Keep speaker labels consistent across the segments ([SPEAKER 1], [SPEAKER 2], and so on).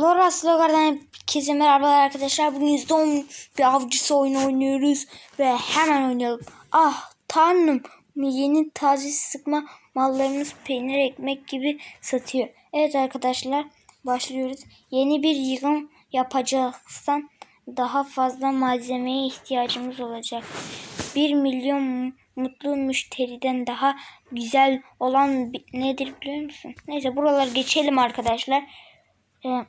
[SPEAKER 1] Laura Slogar'dan herkese merhabalar arkadaşlar. Bugün zombi bir avcısı oyunu oynuyoruz. Ve hemen oynayalım. Ah tanrım. Yeni taze sıkma mallarımız peynir ekmek gibi satıyor. Evet arkadaşlar başlıyoruz. Yeni bir yığın yapacaksan daha fazla malzemeye ihtiyacımız olacak. 1 milyon mutlu müşteriden daha güzel olan nedir biliyor musun? Neyse buraları geçelim arkadaşlar. Ee,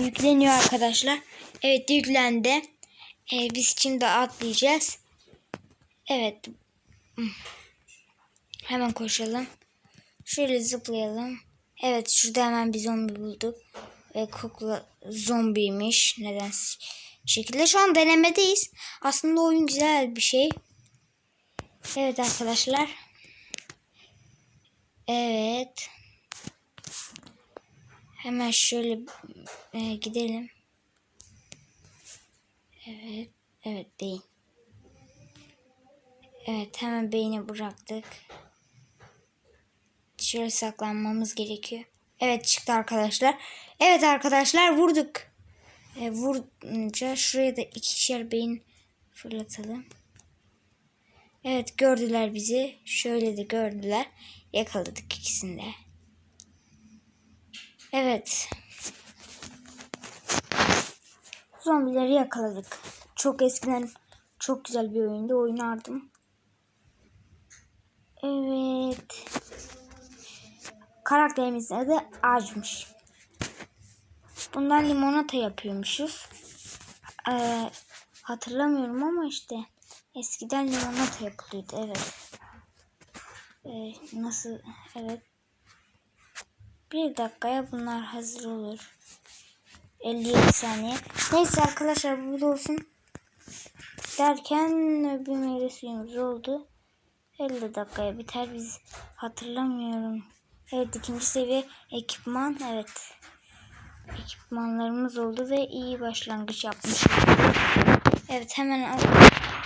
[SPEAKER 1] yükleniyor arkadaşlar. Evet yüklendi. Ee, biz şimdi atlayacağız. Evet. Hemen koşalım. Şöyle zıplayalım. Evet şurada hemen bir zombi bulduk. Ve kukla zombiymiş. Neden şekilde şu an denemedeyiz. Aslında oyun güzel bir şey. Evet arkadaşlar. Evet. Hemen şöyle e, gidelim. Evet. Evet değil. Evet hemen beyni bıraktık. Şöyle saklanmamız gerekiyor. Evet çıktı arkadaşlar. Evet arkadaşlar vurduk. E, vurunca şuraya da ikişer beyin fırlatalım. Evet gördüler bizi. Şöyle de gördüler. Yakaladık ikisini de. Evet. Zombileri yakaladık. Çok eskiden çok güzel bir oyundu. Oynardım. Evet. Karakterimizin adı Ağaç'mış. Bundan limonata yapıyormuşuz. Ee, hatırlamıyorum ama işte eskiden limonata yapılıyordu. Evet. Ee, nasıl? Evet. Bir dakikaya bunlar hazır olur. 57 saniye. Neyse arkadaşlar bu da olsun. Derken bir meyve suyumuz oldu. 50 dakikaya biter biz hatırlamıyorum. Evet ikinci seviye ekipman evet. Ekipmanlarımız oldu ve iyi başlangıç yapmışız. Evet hemen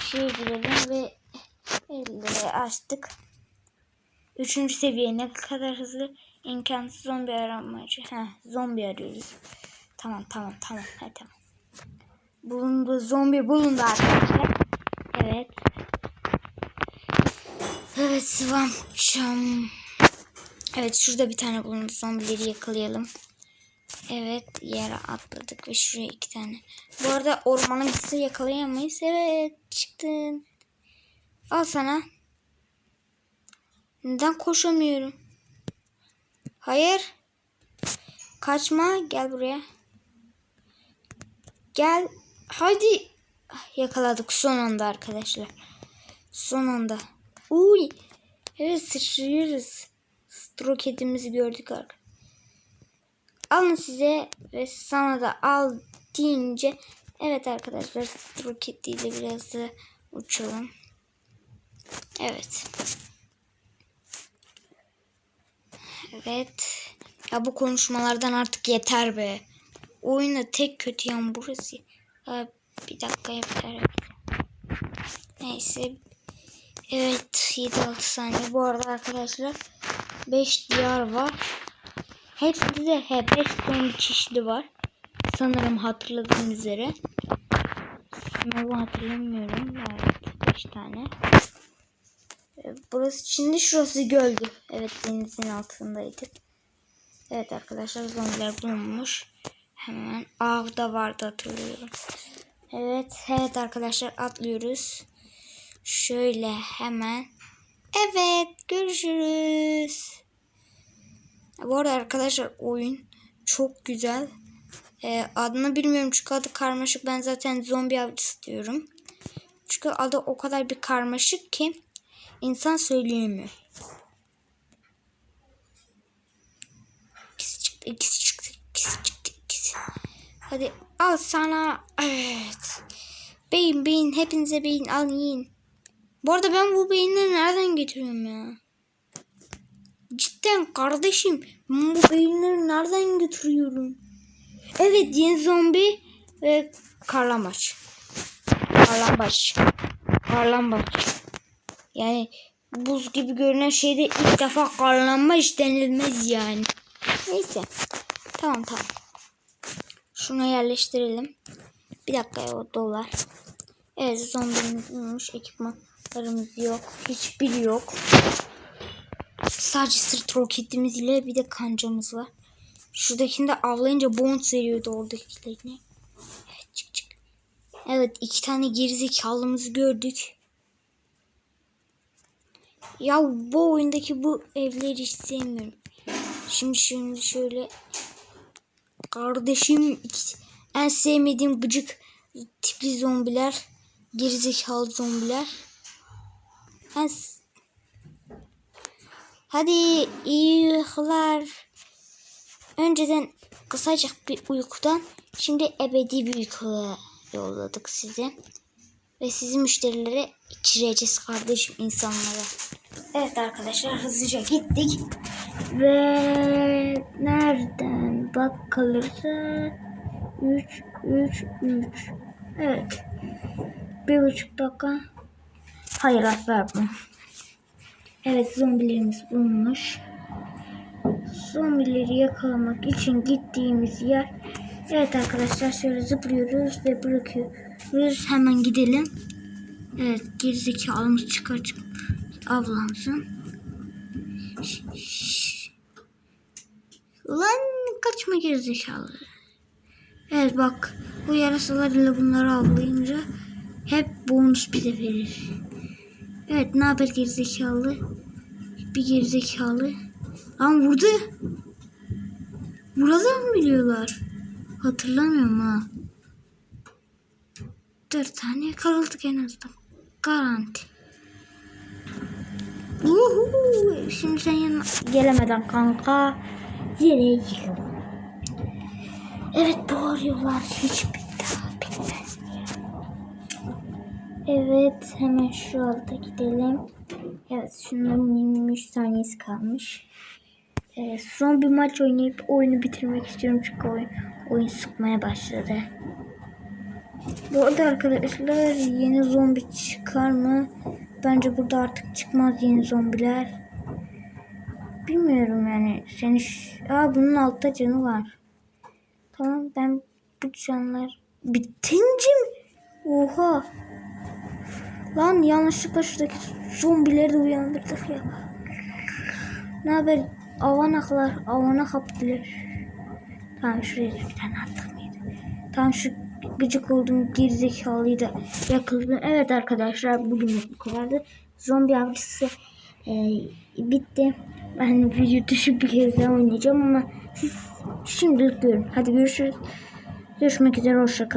[SPEAKER 1] şeye girelim ve 50'ye açtık. Üçüncü seviye ne kadar hızlı imkansız zombi aramacı. Heh, zombi arıyoruz. Tamam tamam tamam. Hadi tamam. Bulundu zombi bulundu arkadaşlar. Evet. Evet Sıvam Şam. Evet şurada bir tane bulundu. Zombileri yakalayalım. Evet yere atladık ve şuraya iki tane. Bu arada ormana gitse yakalayamayız. Evet çıktın. Al sana. Neden koşamıyorum? Hayır. Kaçma. Gel buraya. Gel. Hadi. Yakaladık son anda arkadaşlar. Son anda. Uy. Evet sıçrıyoruz. Stroketimizi gördük arkadaşlar. Alın size ve sana da al deyince evet arkadaşlar Stroket ile biraz da uçalım. Evet. Evet. Ya bu konuşmalardan artık yeter be. Oyunda tek kötü yan burası. Ya bir dakika yeter. Neyse. Evet 7-6 saniye. Bu arada arkadaşlar 5 diyar var. Hepsi de he 5 son çeşidi var. Sanırım hatırladığım üzere. Sınavı hatırlamıyorum. Evet 5 tane. Burası şimdi şurası göldü. Evet denizin altındaydık. Evet arkadaşlar zombiler bulunmuş. Hemen avda vardı hatırlıyorum. Evet evet arkadaşlar atlıyoruz. Şöyle hemen. Evet görüşürüz. Bu arada arkadaşlar oyun çok güzel. Ee, adını bilmiyorum çünkü adı karmaşık. Ben zaten zombi avcısı diyorum. Çünkü adı o kadar bir karmaşık ki insan söyleyemiyor. İkisi çıktı, ikisi çıktı, ikisi çıktı, ikisi. Hadi al sana. Evet. Beyin beyin hepinize beyin al yiyin. Bu arada ben bu beyinleri nereden getiriyorum ya? Cidden kardeşim ben bu beyinleri nereden götürüyorum? Evet yeni zombi ve karlambaç. Karlambaç. Karlambaç. Yani buz gibi görünen şeyde ilk defa karlanmaç denilmez yani. Neyse. Tamam tamam. Şunu yerleştirelim. Bir dakika o dolar. Evet zombimiz olmuş. Ekipmanlarımız yok. Hiçbiri yok. Sadece sırt roketimiz ile bir de kancamız var. Şuradakini de avlayınca bonus veriyordu oradakilerine. Evet çık çık. Evet iki tane gerizekalımızı gördük. Ya bu oyundaki bu evleri hiç sevmiyorum. Şimdi şimdi şöyle kardeşim en sevmediğim gıcık tipli zombiler gerizekalı zombiler. En Hadi iyi uykular. Önceden kısacık bir uykudan şimdi ebedi bir uykuya yolladık sizi. Ve sizi müşterilere içireceğiz kardeşim insanlara. Evet arkadaşlar hızlıca gittik. Ve nereden bakılırsa 3 3 3 Evet. Bir buçuk dakika. Hayır asla bu. Evet zombilerimiz bulunmuş. Zombileri yakalamak için gittiğimiz yer. Evet arkadaşlar şöyle zıplıyoruz ve bırakıyoruz. Hemen gidelim. Evet gerizekalımız çıkar çık avlansın. Şş, şş. Lan kaçma gerizekalı. Evet bak bu yarasalarla bunları avlayınca hep bonus bize verir. Evet ne haber gerizekalı? Bir gerizekalı. Lan vurdu. Buradan mı biliyorlar? Hatırlamıyorum ha. Dört tane yakaladık en azından. Garanti. Uhu. Şimdi sen yanına gelemeden kanka yere yıkıldım. Evet bağırıyorlar. Hiç daha bitmez. Evet hemen şu alta gidelim. Evet şunların 23 saniyesi kalmış. Evet, son bir maç oynayıp oyunu bitirmek istiyorum çünkü oyun, oyun sıkmaya başladı. Bu arada arkadaşlar yeni zombi çıkar mı? Bence burada artık çıkmaz yeni zombiler. Bilmiyorum yani. Seni Aa bunun altta canı var. Tamam ben bu canlar bitince mi? Oha. Lan yanlışlıkla şuradaki zombileri de uyandırdık ya. Ne haber? Avanaklar, avanak kaptılar. Tamam şuraya bir tane attık mıydı? Tamam şu gıcık olduğum gerizekalıyı da yakaladım. Evet arkadaşlar bugün bu kadardı. Zombi avcısı e, bitti. Ben video dışı bir kez daha oynayacağım ama siz şimdilik görün. Hadi görüşürüz. Görüşmek üzere. Hoşçakalın.